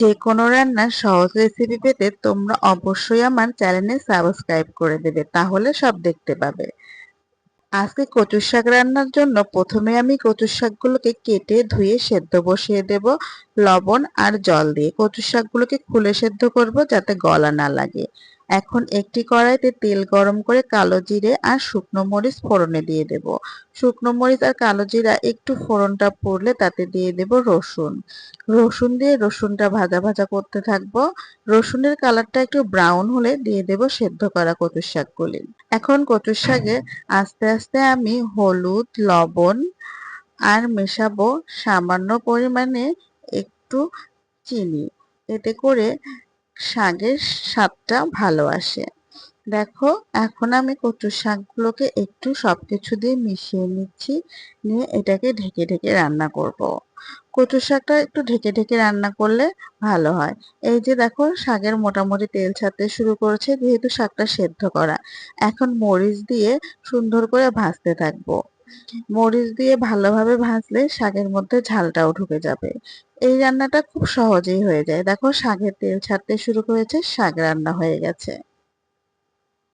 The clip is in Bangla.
যে কোনো রান্নার সহজ রেসিপি পেতে তোমরা অবশ্যই আমার চ্যানেলে সাবস্ক্রাইব করে দেবে, তাহলে সব দেখতে পাবে। আজকে কচু শাক রান্নার জন্য প্রথমে আমি কচুর শাকগুলোকে কেটে ধুয়ে সেদ্ধ বসিয়ে দেব, লবণ আর জল দিয়ে। কচুর শাকগুলোকে খুলে সেদ্ধ করব যাতে গলা না লাগে। এখন একটি কড়াইতে তেল গরম করে কালো জিরে আর শুকনো মরিচ ফোড়নে দিয়ে দেব। শুকনো মরিচ আর কালো জিরা একটু ফোড়নটা পড়লে তাতে দিয়ে দেব রসুন। রসুন দিয়ে রসুনটা ভাজা ভাজা করতে থাকব। রসুনের কালারটা একটু ব্রাউন হলে দিয়ে দেব সেদ্ধ করা কচুর শাকগুলি। এখন কচুর শাকে আস্তে আস্তে আমি হলুদ, লবণ আর মেশাবো সামান্য পরিমাণে একটু চিনি। এতে করে শাকের স্বাদটা ভালো আসে। দেখো, এখন আমি কচু শাকগুলোকে একটু সবকিছু দিয়ে মিশিয়ে নিচ্ছি, নিয়ে এটাকে ঢেকে ঢেকে রান্না করব। কচু শাকটা একটু ঢেকে ঢেকে রান্না করলে ভালো হয়। এই যে দেখো, শাকের মোটামুটি তেল ছাড়তে শুরু করেছে, যেহেতু শাকটা সেদ্ধ করা। এখন মরিচ দিয়ে সুন্দর করে ভাজতে থাকব। মরিচ দিয়ে ভালোভাবে ভাজলে শাকের মধ্যে ঝালটাও ঢুকে যাবে। এই রান্নাটা খুব সহজেই হয়ে যায়। দেখো, শাকের তেল ছাড়তে শুরু করেছে, শাক রান্না হয়ে গেছে।